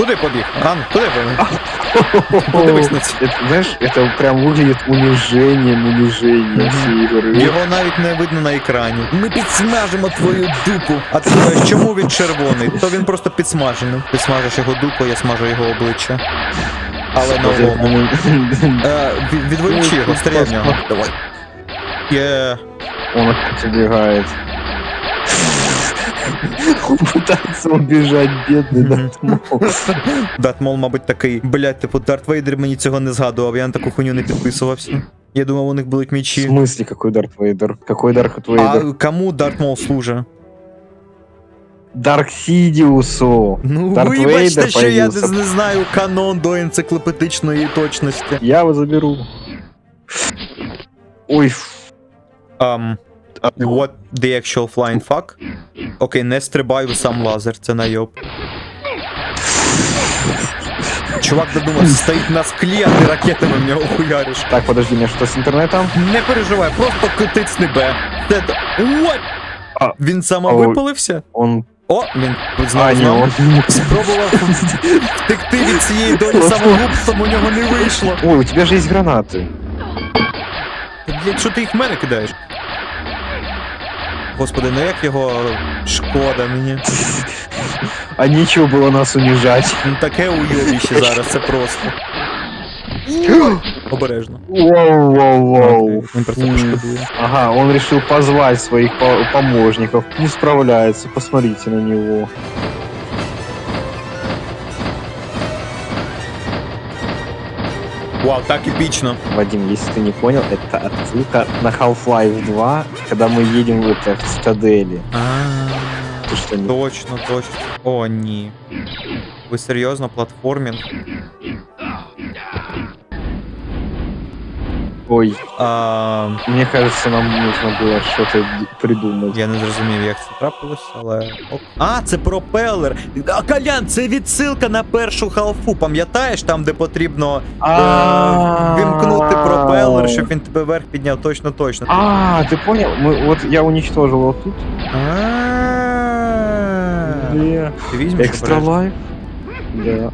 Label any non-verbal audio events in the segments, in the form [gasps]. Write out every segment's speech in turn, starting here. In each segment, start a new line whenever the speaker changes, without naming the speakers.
Куди побіг? Ан, куди побіг? [laughs] Подивись на це.
Это, знаешь, это прям выглядит унижением, унижением всей игры.
Його навіть не видно на екрані. Ми підсмажимо твою дупу. А ти думаєш, чому він червоний? То він просто підсмажений. Ти смажиш його дупу, я смажу його обличчя. Але новому. [laughs] Е, від- відволічи його, стріляй в нього. Давай. Є.
Он опять убегает. Он пытается убежать, бедный
Мгм.
Датмол.
Датмол, мабуть, такий. Блять, типу, Дарт Вейдер мені цього не згадував, я на таку хуйню не підписувався. Я думав, у них будуть
В
мічі.
смысле, какой Дарт Вейдер? Какой Дарт
А
Вейдер?
кому Дарт Мол служить?
Дарк Сидиусу.
Ну,
Дарт
вибачте,
Вейдер
що я не,
появився.
не знаю канон до енциклопедичної точності.
Я его заберу. Ой, ф-
Um,
а,
What the actual flying fuck? Окей, не стрибай у сам лазер, це найоб. Чувак додумався, стоїть на склі, а ти ракетами в нього хуяриш.
Так, подожди, мне что с интернетом?
Не переживай, просто китиць не Це т- What?
А.
Він
А,
самовипалився?
Он...
О, він
А,
знову
не, он...
Спробував втекти від цієї долі самогубством, у нього не вийшло.
Ой, у тебя же есть гранаты.
Та, Блядь, що ти їх в мене кидаєш? Господи, ну як його шкода мені.
А нічого было нас унижать.
Ну таке уйобіще зараз, це просто. [gasps] Обережно.
Воу, воу, воу.
Він про це пошкодує.
Ага, он решил позвать своих по- помощников. Не справляется, посмотрите на него.
Вау, так епічно.
Вадим, если ты не понял, это отсылка на Half-Life 2, когда мы едем в это в цитадели. Ты что, не...
Точно, точно. О, ні. Ви серйозно, платформінг?
Ой,
А,
мне кажется, нам нужно было что-то придумать.
я не зрозумів, як це трапилось, але. ок. А, це пропелер! А, Колян, це відсилка на першу халфу, пам'ятаєш, там, де потрібно е, вімкнути пропелер, щоб він тебе вверх підняв точно точно.
А, ты понял? Мы, вот я уничтожил его тут.
А, Ти візьмеш
Экстра
обережно?
лайф. Да.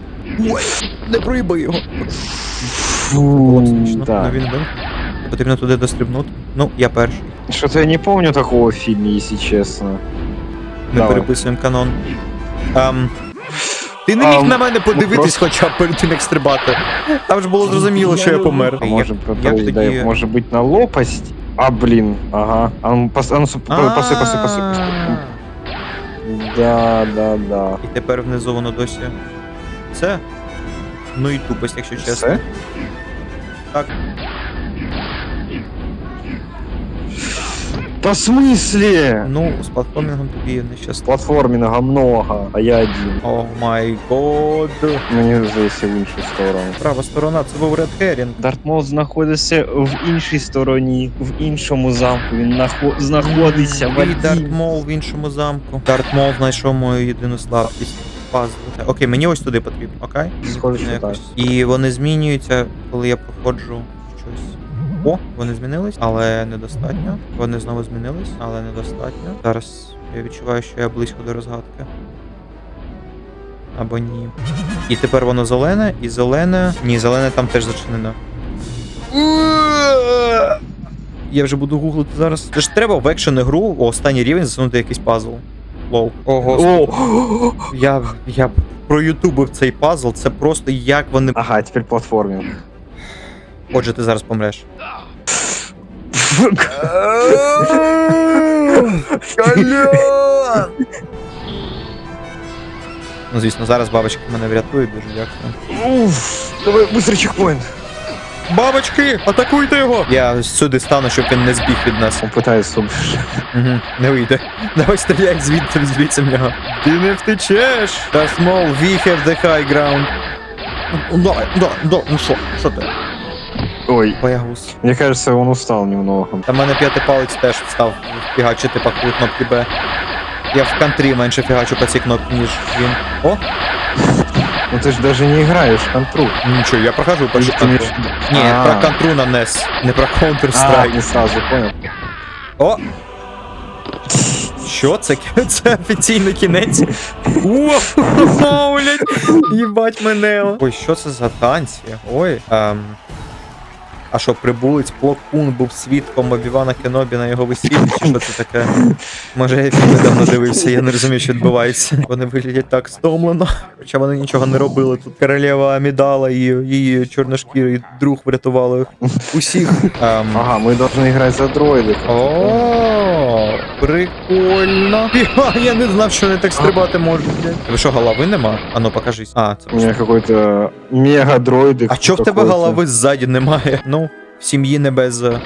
Ой, не проїбай його.
Фу,
Було б смішно. Ну
да.
він вимкнув. Потрібно туди дострибнути. Ну, я перший.
Что-то я не помню такого в фильме, если честно.
Ми
Давай.
переписуємо канон. Ем, ти не міг
Ам,
на мене подивитись
просто-
хоча б перед тим, як стрибати. Там ж було зрозуміло, що я помер.
А можем
як
проверить, да,
тоді-
может быть на лопасть? А, блин, ага. А ну, пос, а ну, су- посыпай, посыпай, посыпай. Да, да, да.
І тепер внизу воно досі. Це? Ну і тупость, якщо чесно.
Все?
Так.
Да в смысле?
Ну, з платформінгом тобі не щастить.
Платформинга много, а я один.
О май год.
Мені здається в іншу сторону.
Права сторона, це був Red Herring.
Дартмол знаходиться в іншій стороні, в іншому замку. Він нахо- знаходиться в
І Дарт Мол в іншому замку. Дарт Мол знайшов мою єдину слабкість. Пазл. Окей, мені ось туди потрібно, окей?
Схоже, що
Якось. І вони змінюються, коли я проходжу щось. О, вони змінились, але недостатньо. Вони знову змінились, але недостатньо. Зараз я відчуваю, що я близько до розгадки. Або ні. І тепер воно зелене, і зелене. Ні, зелене там теж зачинено. Я вже буду гуглити зараз. Це ж треба в екшен гру у останній рівень засунути якийсь пазл. Лоу. О, господи.
О! [gasps]
Я, я проютубив цей пазл, це просто як вони.
Ага, тепер платформінг.
Отже, ти зараз помреш. Ну, звісно, зараз бабочки мене врятують, дуже дякую.
Уф, давай быстрый чекпоинт.
Бабочки, атакуйте його! Я сюди стану, щоб він не збіг від нас.
Он пытается убежать.
Угу, не вийде. Давай стріляй звідти, звідси в нього. Ти не втечеш! Та small, we have the high ground. Ну, Давай, да, да, ну що, що ти?
Ой,
Боягуз.
мне кажется, он устал немного.
Та в мене п'ятий палець теж став фігачити по кнопки Б. Я в контрі менше фігачу по цій кнопці, ніж він. О,
Ну ты же даже не играешь в контру.
нічого, я прохожу по
ты
контру.
имеешь-
Ні,
А.
про контру на NES, не про
А,
Counter-Strike.
не сразу, понял.
О! Що це? [laughs] Це офіційний кінець? Вау, [laughs] блядь, їбать мене. Ой, що це за танці? Ой. Ем. А що, прибулець Плокун був свідком Обівана Кенобі на його весіллі, чи що це таке? Може, я фільми давно дивився, я не розумію, що відбувається. Вони виглядять так стомлено, хоча вони нічого не робили. Тут королева Амідала і її чорношкірий друг врятували усіх. Ем,
Ага, мы должны играть за дроиды.
О, прикольно. Фіга, Я не знав, що вони так стрибати можуть. блядь. Ви що, голови нема? А ну покажись. А, це
У меня какой-то мега-дроид.
А чо в тебе голови ззаді немає? Ну, в сім'ї не без. е,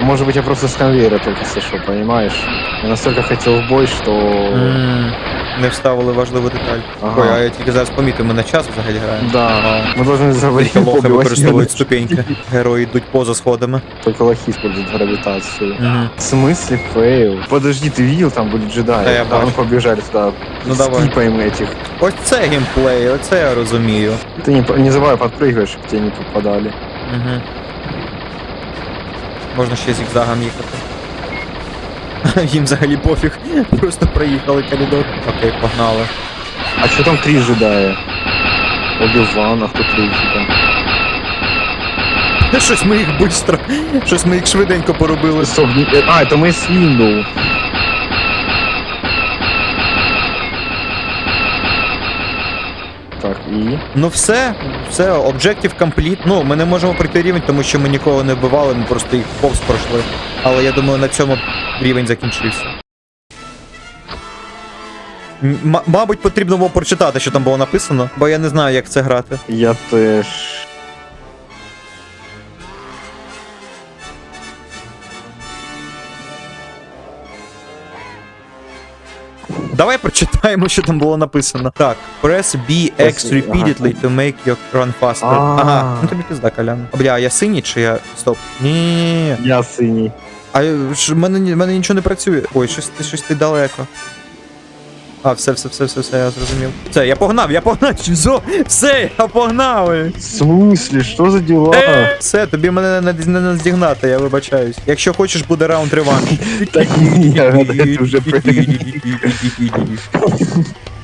Может быть, я просто с конвейера только сошел, понимаешь? Я настолько хотел в бой, что...
м, Не вставили важливу деталь.
Ага.
Ой, а я тільки зараз помітив, ми на час взагалі граємо.
Да, мы должны за время
Тільки лохи
побивать
використовують
немного.
ступеньки. Герої йдуть поза сходами.
Только лохи используют гравитацию.
Мгм.
В смысле фейл? Подожди, ты видел, там были джедаи?
Да, я
Да, ну
бачу.
побежали туда.
Ну, давай.
Скипаем этих.
Ось це геймплей, оце я розумію.
Ты не, по- не забывай, подпрыгиваешь, чтобы тебе не попадали.
Угу. Можна ще зігзагом їхати. [laughs] Їм взагалі пофіг. Просто проїхали коридор. Окей, погнали.
А что там три джедая? Оби-Ван, а кто третий там? [laughs]
Щось ми їх швидко. Щось ми їх швиденько поробили.
Стоп, не- э, А, это мы с Window. И...
Ну все, все, objective complete. Ну, ми не можемо пройти рівень, тому що ми нікого не вбивали, ми просто їх повз пройшли. Але я думаю, на цьому рівень закінчився. М- мабуть, потрібно було прочитати, що там було написано, бо я не знаю, як це грати.
Я теж.
Давай прочитаємо, що там було написано. Так, press BX repeatedly to make your run faster. Ага, ну тобі пізда, Колян. Бля, я синій чи я. Стоп. Ні-ні-ні.
Я синій.
А в мене, мене нічого не працює. Ой, щось щось ти далеко. А, все, все, все, все, все, я зрозумів. Все, я погнав, я погнав. [laughs] Все, все, я погнав.
В смысле, що за дела?
Е, Все, тобі мене не, не наздігнати, я вибачаюсь. Якщо хочеш, буде раунд реванш. [laughs]
Так ні, я гадаю, вже [laughs]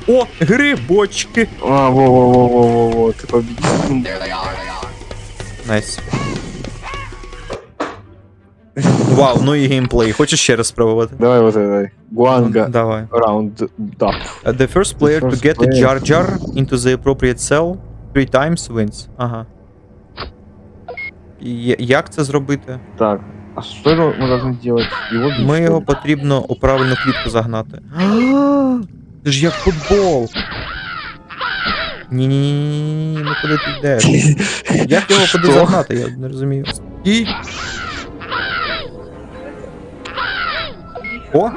О, грибочки.
А, во-во-во-во-во, ти победил.
Найс. Вау, ну і геймплей. Хочеш ще раз спробувати?
Давай вот это.
Ну,
Гуанга.
Давай.
Раунд дап.
Uh, The first player to
first
get a
player.
Jar Jar into the appropriate cell three times wins. Ага. І Як це зробити?
Так. А что это мы должны делать? Его бить,
Ми
что
його
ли?
потрібно у правильну клітку загнати. [gasps] Це ж як футбол. Ні-ні-ні, ну куди ти йдеш? [laughs] Як його куди
Що?
загнати, я не розумію. І. О!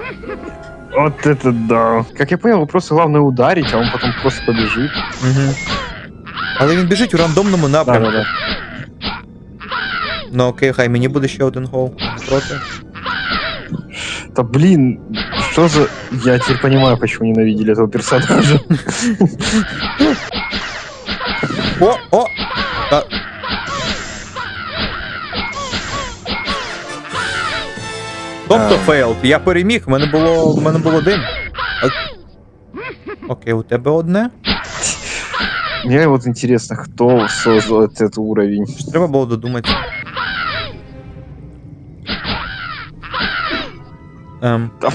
Вот это да. Как я понял, его просто главное ударить, а он потом просто побежит.
Угу. Але він біжить у рандомному
Да,
напрямку.
да, да.
Ну окей, хай мені буде ще один гол. Не Проти.
Да блин, что за... Я теперь понимаю, почему ненавидели этого персонажа.
О, о! Тобто фейлд. Я переміг, в мене було. В мене було один. Окей, у тебе одне.
Мне вот интересно, кто создал этот уровень.
Ж Треба було додумати. Ем,
Да,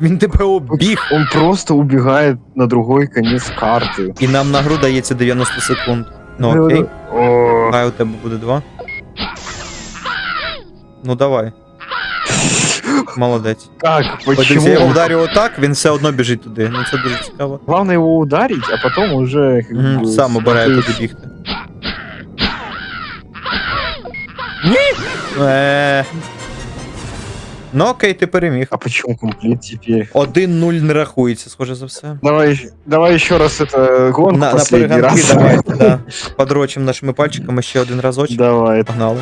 він тебе обіг,
Он просто убегает на другой конец карты.
і нам на гру дається 90 секунд. Ну окей.
О,
Хай у тебе буде два. Ну давай. Молодець.
Как?
Подивіться, я його
Почему?
вдарю отак, він все одно біжить туди. Ну це дуже цікаво.
Главное его ударить, а потом уже как
Мгм,
бы,
Сам обирає
смотреть.
куди бігти. Ні! Е. Ну окей, ти переміг.
А почему комплит теперь?
1-0 не рахується, схоже за все.
Давай, давай еще раз это гонку
На, на
последний
перегонки
раз.
давайте, да. [laughs] Подрочим нашими пальчиками ще один разочок.
Давай.
Погнали.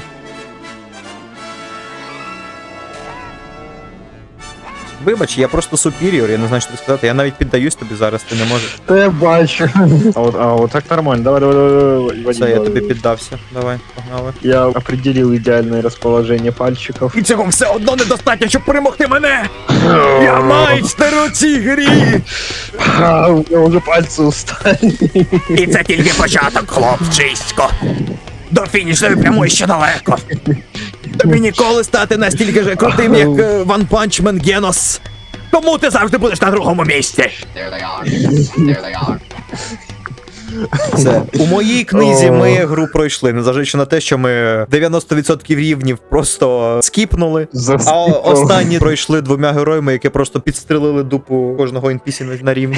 Вибач, я просто суперіор, я не знаю, що тобі сказати. Я навіть піддаюсь тобі зараз, ти не можеш.
Та я бачу. А от, а от так нормально. Давай, давай, давай, давай, Вадим,
Все, я
давай,
тобі
давай.
піддався. Давай, погнали.
Я определил идеальное расположение пальчиков.
І цього все одно недостатньо, щоб перемогти мене! Я майстер у цій грі!
А, у меня уже пальцы устали.
І це тільки початок, хлопчисько. До фінішної прямої ще далеко. Тобі ніколи стати настільки ж крутим, як Ван Панчмен Генос. Тому ти завжди будеш на другому місці.
There they are. There they are.
Все. У моїй книзі ми гру пройшли, незважаючи на те, що ми 90% рівнів просто скіпнули. А останні пройшли двома героями, які просто підстрелили дупу кожного NPC на рівні.